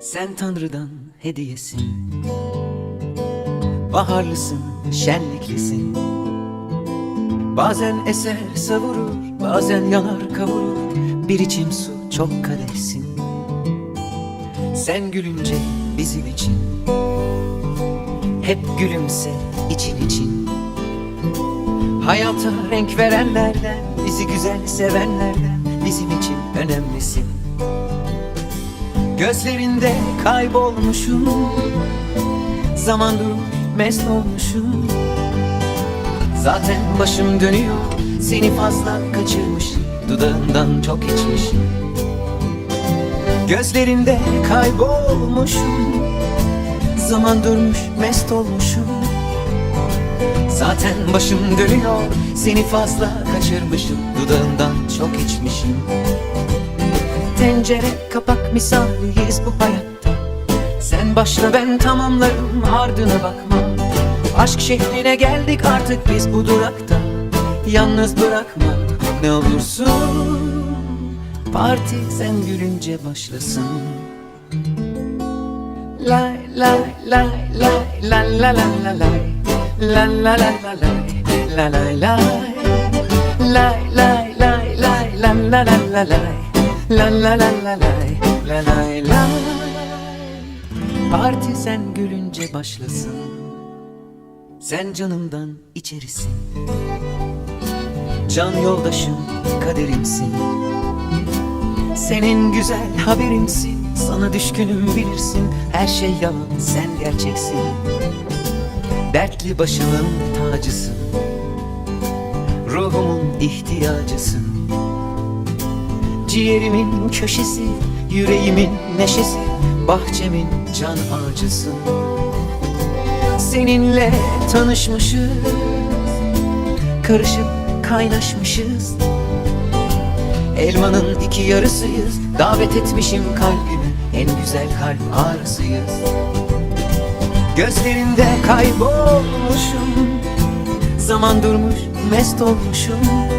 Sen Tanrı'dan hediyesin. Baharlısın, şenliklisin. Bazen eser savurur, bazen yanar kavurur. Bir içim su çok kadehsin. Sen gülünce bizim için. Hep gülümse için için. Hayata renk verenlerden Bizi güzel sevenlerden Bizim için önemlisin Gözlerinde kaybolmuşum. Zaman durmuş mest olmuşum. Zaten başım dönüyor Seni fazla kaçırmışım Dudağından çok içmişim Gözlerinde kaybolmuşum. Zaman durmuş mest olmuşum. Zaten başım dönüyor Seni fazla kaçırmışım. Dudağından çok içmişim Tencere kapak misaliyiz bu hayatta. Sen başla ben tamamlarım ardına bakma. Aşk şehline geldik artık biz bu durakta. Yalnız bırakma ne olursun. Parti sen gülünce başlasın. Lay lay lay lay la la la la lay. La la la la lay La lay lay. Lay lay lay lay la la la la lay La la la la lay La lay lay Parti sen gülünce başlasın. Sen canımdan içerisin. Can yoldaşım kaderimsin. Senin güzel haberimsin. Sana düşkünüm bilirsin. Her şey yalan sen gerçeksin. Dertli başımın tacısın. Ruhumun ihtiyacısın Ciğerimin köşesi Yüreğimin neşesi Bahçemin can ağacısın Seninle tanışmışız Karışıp kaynaşmışız. Elmanın iki yarısıyız Davet etmişim kalbimi En güzel kalp ağrısıyız. Gözlerinde kaybolmuşum Zaman durmuş mest olmuşum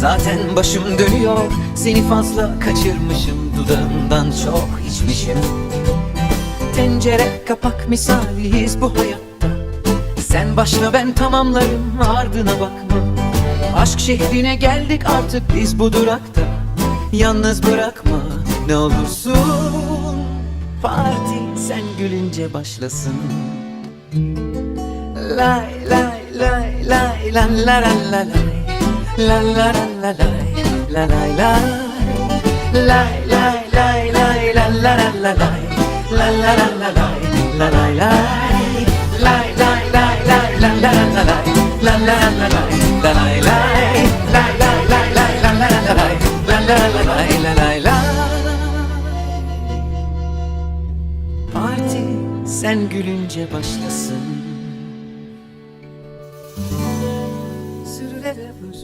Zaten başım dönüyor. Seni fazla kaçırmışım. Dudağından çok içmişim. Tencere kapak misaliyiz bu hayatta. Sen başla ben tamamlarım. Ardına bakma. Aşk şehrine geldik artık biz bu durakta. Yalnız bırakma ne olursun. Parti sen gülünce başlasın. Lay lay lay lay la la la la lay La la la la lay La lay lay la la la la La la la la La la la la la La la la la La la la la la La Parti sen gülünce başlasın